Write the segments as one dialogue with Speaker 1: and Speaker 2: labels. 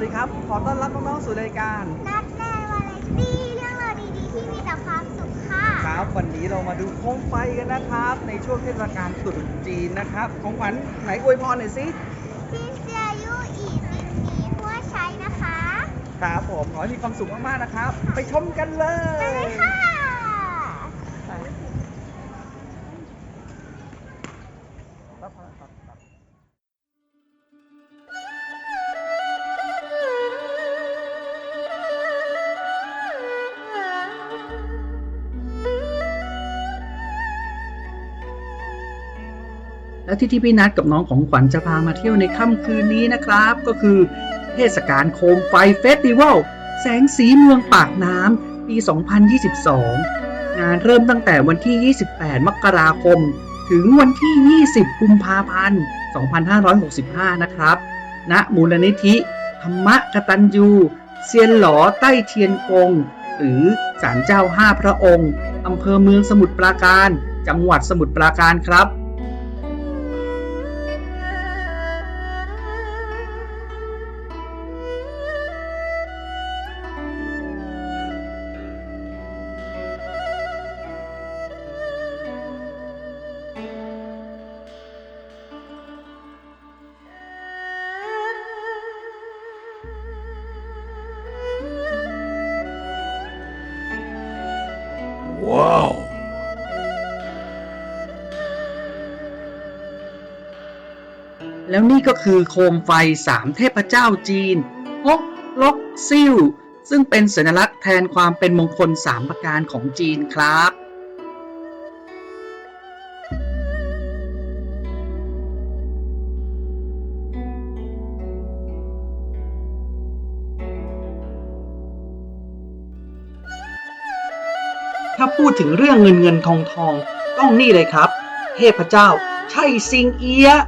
Speaker 1: วัสดีครับ ขอต้อนรับน้องๆสู่รายการ
Speaker 2: นัดแน่วาไรตี้เรื่องราวดีๆที่มีแต่ความสุขค่ะ
Speaker 1: ครับวันนี้เรามาดูโคมไฟกันนะครับ ในช่วงเทศกาลตรุษจีนนะครับ ของขวัญไหนอวยพรหน่อยสิ
Speaker 2: ซินเซียยูอีซินนีหัวใช้นะคะ
Speaker 1: ครับผมขอให้มีความสุขมากๆนะครับ ไปชมกันเล
Speaker 2: ไป
Speaker 1: ย
Speaker 2: เลยค่ะ
Speaker 1: และที่ที่พี่นัดกับน้องของขวัญจะพามาเที่ยวในค่ำคืนนี้นะครับ ก็คือเทศกาลโคมไฟเฟสติวัลแสงสีเมืองปากน้ำปี 2022 งานเริ่มตั้งแต่วันที่ 28 มกราคม ถึงวันที่ 20 กุมภาพันธ์ 2565 นะครับณมูลนิธิ ธรรมกตัญญูเซียนหลอใต้เทียนกง หรือศาลเจ้าห้าพระองค์อำเภอเมืองสมุทรปราการ จังหวัดสมุทรปราการครับ แล้วนี่ก็คือโคมไฟสามเทพเจ้าจีนฮกลกซิ่วซึ่งเป็นสัญลักษณ์แทนความเป็นมงคลสามประการของจีนครับ ถ้าพูดถึงเรื่องเงินเงินทองทอง ต้องนี่เลยครับ เทพเจ้า ใช่ซิงเอียะ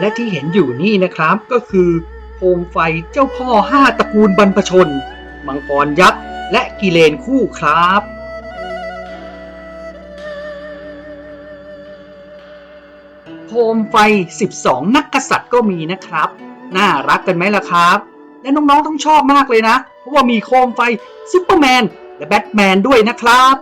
Speaker 1: และที่เห็นอยู่นี่นะครับก็คือโคมไฟเจ้าพ่อห้าตระกูลบรรพชน มังกรยักษ์และกิเลนคู่ครับโคมไฟ 12 นักกษัตริย์ก็มีนะครับ น่ารักกันไหมล่ะครับ และน้องๆต้องชอบมากเลยนะ เพราะว่ามีโคมไฟซูเปอร์แมน และแบทแมนด้วยนะครับ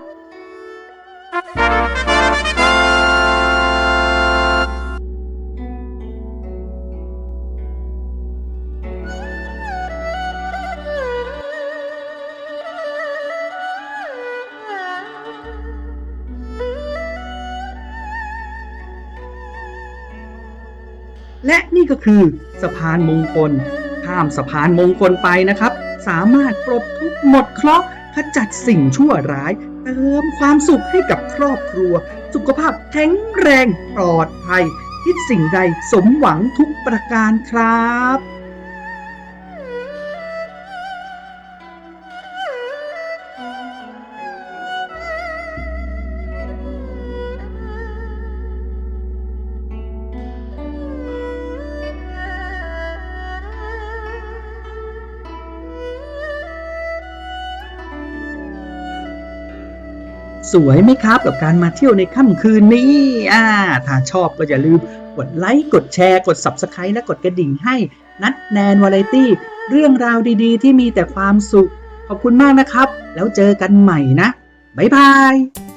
Speaker 1: และนี่ก็คือสะพานมงคล ข้ามสะพานมงคลไปนะครับ สามารถปลดทุกข์หมดเคราะห์ขจัดสิ่งชั่วร้าย เติมความสุขให้กับครอบครัว สุขภาพแข็งแรงปลอดภัยคิดสิ่งใดสมหวังทุกประการครับ สวยไหมครับกับการมาเที่ยวในค่ำคืนนี้อ่าถ้าชอบก็อย่าลืมกดไลค์กดแชร์กด Subscribe และกดกระดิ่งให้นัดแนนวาไรตี้ เรื่องราวดีๆ ที่มีแต่ความสุข ขอบคุณมากนะครับ แล้วเจอกันใหม่นะ บ๊ายบาย